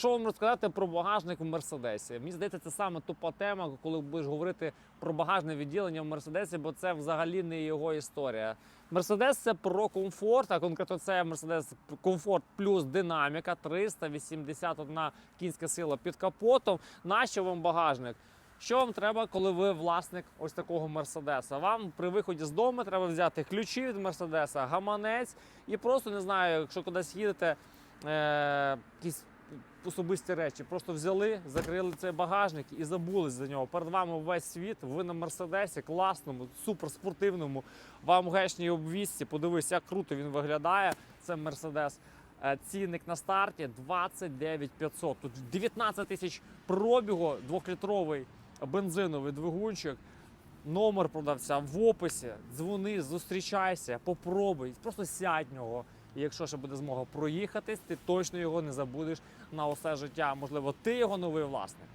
що вам розказати про багажник в Мерседесі? Мені здається, це саме тупа тема, коли будеш говорити про багажне відділення в Мерседесі, бо це взагалі не його історія. Мерседес це про комфорт, а конкретно це Мерседес комфорт плюс динаміка 381 кінська сила під капотом. Нащо вам багажник? Що вам треба, коли ви власник ось такого Мерседеса? Вам при виході з дому треба взяти ключі від Мерседеса, гаманець і просто не знаю, якщо кудись їдете, е- якісь особисті речі. Просто взяли, закрили цей багажник і забули за нього. Перед вами весь світ. Ви на Мерседесі, класному, суперспортивному, вам гешній обвісці. Подивись, як круто він виглядає. Це Мерседес. Е, Цінник на старті 29 500. Тут 19 тисяч пробігу, двохлітровий бензиновий двигунчик. Номер продавця в описі. Дзвони, зустрічайся, попробуй, просто сядь нього. І якщо ще буде змога проїхатись, ти точно його не забудеш на усе життя. Можливо, ти його новий власник.